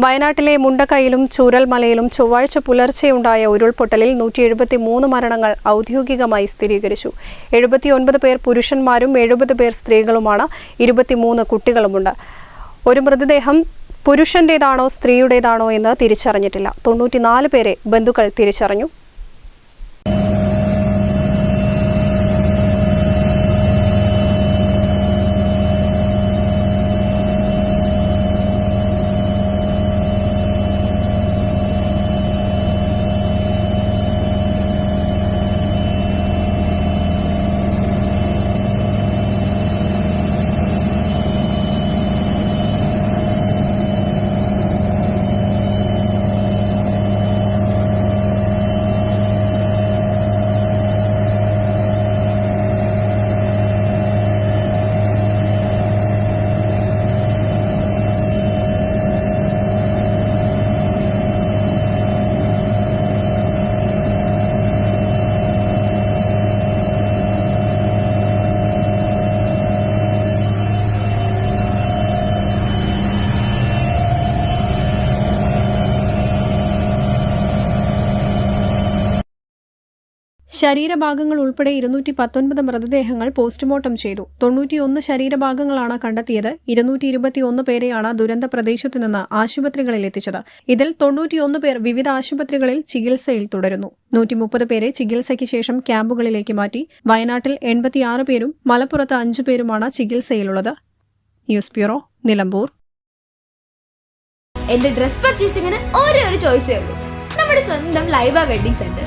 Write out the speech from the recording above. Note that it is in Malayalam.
വയനാട്ടിലെ മുണ്ടക്കൈയിലും ചൂരൽമലയിലും ചൊവ്വാഴ്ച പുലർച്ചെയുണ്ടായ ഉരുൾപൊട്ടലിൽ നൂറ്റി എഴുപത്തി മൂന്ന് മരണങ്ങൾ ഔദ്യോഗികമായി സ്ഥിരീകരിച്ചു. എഴുപത്തിയൊൻപത് പേർ പുരുഷന്മാരും എഴുപത് പേർ സ്ത്രീകളുമാണ് ഇരുപത്തിമൂന്ന് കുട്ടികളുമുണ്ട്. ഒരു മൃതദേഹം പുരുഷന്റേതാണോ സ്ത്രീയുടേതാണോ എന്ന് തിരിച്ചറിഞ്ഞിട്ടില്ല. തൊണ്ണൂറ്റിനാല് പേരെ ബന്ധുക്കൾ തിരിച്ചറിഞ്ഞു. ശരീരഭാഗങ്ങൾ ഉൾപ്പെടെ ഇരുന്നൂറ്റി പത്തൊൻപത് മൃതദേഹങ്ങൾ പോസ്റ്റ്മോർട്ടം ചെയ്തു. തൊണ്ണൂറ്റിയൊന്ന് ശരീരഭാഗങ്ങളാണ് കണ്ടെത്തിയത്. ഇരുന്നൂറ്റി ഇരുപത്തിയൊന്ന് പേരെയാണ് ദുരന്ത പ്രദേശത്തു നിന്ന് ആശുപത്രികളിൽ എത്തിച്ചത്. ഇതിൽ തൊണ്ണൂറ്റിയൊന്ന് പേർ വിവിധ ആശുപത്രികളിൽ ചികിത്സയിൽ തുടരുന്നു. നൂറ്റി മുപ്പത് പേരെ ചികിത്സയ്ക്ക് ശേഷം ക്യാമ്പുകളിലേക്ക് മാറ്റി. വയനാട്ടിൽ എൺപത്തിയാറ് പേരും മലപ്പുറത്ത് അഞ്ചു പേരുമാണ് ചികിത്സയിലുള്ളത്. News bureau Nilambur. എന്റെ ഡ്രസ് പർച്ചേസിംഗിന് ഒരേ ഒരു ചോയ്സേ ഉള്ളൂ. നമ്മുടെ സ്വന്തം Laiba wedding centre.